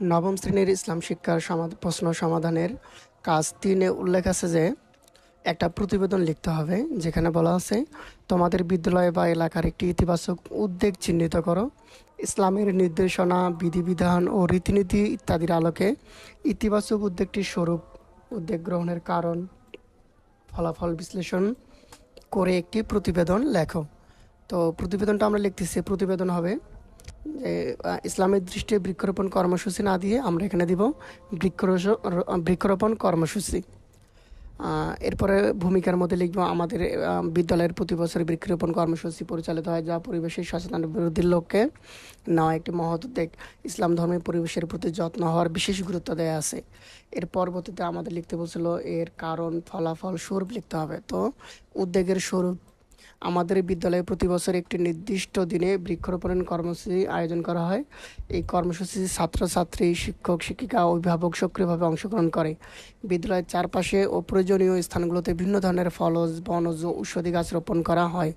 নবম শ্রেণির ইসলাম শিক্ষার প্রশ্ন সমাধানের কাজ তিনে উল্লেখ আছে যে, একটা প্রতিবেদন লিখতে হবে, যেখানে বলা আছে, তোমাদের বিদ্যালয় বা এলাকার একটি ইতিবাচক উদ্যোগ চিহ্নিত করো। ইসলামের নির্দেশনা, বিধিবিধান ও রীতিনীতি ইত্যাদির আলোকে ইতিবাচক উদ্যোগটির স্বরূপ। উদ্যোগ গ্রহণের কারণ, ফলাফল বিশ্লেষণ করে একটি প্রতিবেদন লেখো। তো প্রতিবেদনটা আমরা লিখতেছি, প্রতিবেদন হবে যে ইসলামের দৃষ্টিতে বৃক্ষরোপণ কর্মসূচি না দিয়ে আমরা এখানে দিব বৃক্ষরোষ- বৃক্ষরোপণ কর্মসূচি। এরপরে ভূমিকার মধ্যে লিখব আমাদের বিদ্যালয়ের প্রতি বছর বৃক্ষরোপণ কর্মসূচি পরিচালিত হয় যা পরিবেশের সচেতন বিরোধীর লক্ষ্যে নেওয়া একটি মহৎ উদ্যোগ। ইসলাম ধর্মের পরিবেশের প্রতি যত্ন হওয়ার বিশেষ গুরুত্ব দেওয়া আছে। এর পরবর্তীতে আমাদের লিখতে বলছিল, এর কারণ, ফলাফল, স্বরূপ লিখতে হবে। তো, উদ্যোগের স্বরূপ আমাদের বিদ্যালয়ে প্রতি বছর একটি নির্দিষ্ট দিনে বৃক্ষরোপণ কর্মসূচি আয়োজন করা হয়। এই কর্মসূচি ছাত্রছাত্রী, শিক্ষক, শিক্ষিকা, অভিভাবক সক্রিয়ভাবে অংশগ্রহণ করে। বিদ্যালয়ের চারপাশে ও প্রয়োজনীয় স্থানগুলোতে ভিন্ন ধরনের ফলজ বনজ ঔষধি গাছ রোপণ করা হয়।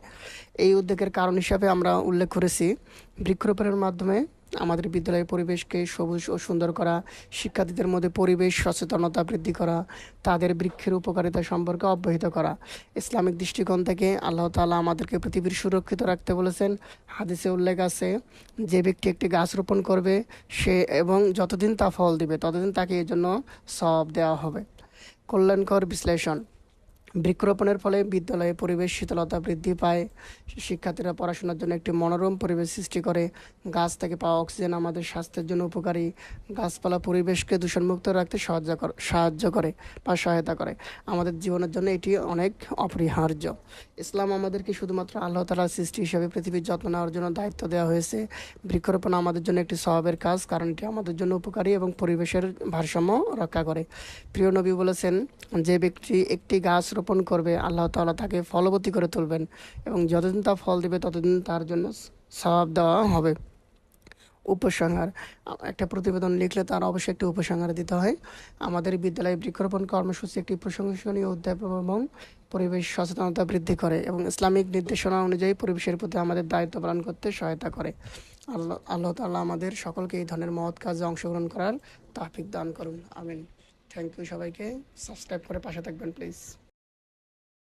এই উদ্যোগের কারণ হিসাবে আমরা উল্লেখ করেছি, বৃক্ষরোপণের মাধ্যমে আমাদের বিদ্যালয়ের পরিবেশকে সবুজ ও সুন্দর করা, শিক্ষার্থীদের মধ্যে পরিবেশ, সচেতনতা বৃদ্ধি করা, তাদের বৃক্ষের উপকারিতা সম্পর্কে অবহিত করা। ইসলামিক দৃষ্টিকোণ থেকে আল্লাহ তালা আমাদেরকে পৃথিবীর সুরক্ষিত রাখতে বলেছেন। হাদিসে উল্লেখ আছে, যে ব্যক্তি একটি গাছ রোপণ করবে, সে এবং যতদিন তা ফল দিবে, ততদিন তাকে এর জন্য সব দেওয়া হবে। কল্যাণকর বিশ্লেষণ। বৃক্ষরোপণের ফলে বিদ্যালয়ে পরিবেশ শীতলতা বৃদ্ধি পায়। শিক্ষার্থীরা পড়াশোনার জন্য একটি মনোরম পরিবেশ সৃষ্টি করে। গাছ থেকে পাওয়া অক্সিজেন আমাদের স্বাস্থ্যের জন্য উপকারী। গাছপালা পরিবেশকে দূষণমুক্ত রাখতে সাহায্য করে সাহায্য করে বা সহায়তা করে। আমাদের জীবনের জন্য এটি অনেক অপরিহার্য। ইসলাম আমাদেরকে শুধুমাত্র আল্লাহ তালার সৃষ্টি হিসেবে পৃথিবীর যত্ন নেওয়ার জন্য দায়িত্ব দেওয়া হয়েছে। বৃক্ষরোপণ আমাদের জন্য একটি স্বভাবের কাজ, কারণ এটি আমাদের জন্য উপকারী এবং পরিবেশের ভারসাম্য রক্ষা করে। প্রিয় নবী বলেছেন, যে ব্যক্তি একটি গাছ রোপণ করবে, আল্লাহ তাআলা তাকে ফলবতী করে তুলবেন এবং যতদিন তা ফল দিবে, ততদিন তার জন্য সওয়াব দেওয়া হবে। উপসংহার, একটা প্রতিবেদন লিখলে তার অবশ্যই একটি উপসংহার দিতে হয়। আমাদের বিদ্যালয়ে বৃক্ষরোপণ কর্মসূচি একটি প্রশংসনীয় উদ্যোগ এবং পরিবেশ সচেতনতা বৃদ্ধি করে এবং ইসলামিক নির্দেশনা অনুযায়ী পরিবেশের প্রতি আমাদের দায়িত্ব পালন করতে সহায়তা করে। আল্লাহ আল্লাহ তাআলা আমাদের সকলকে এই ধরনের মহৎ কাজে অংশগ্রহণ করার তাফিক দান করুন। আমিন। থ্যাংক ইউ সবাইকে। সাবস্ক্রাইব করে পাশে থাকবেন প্লিজ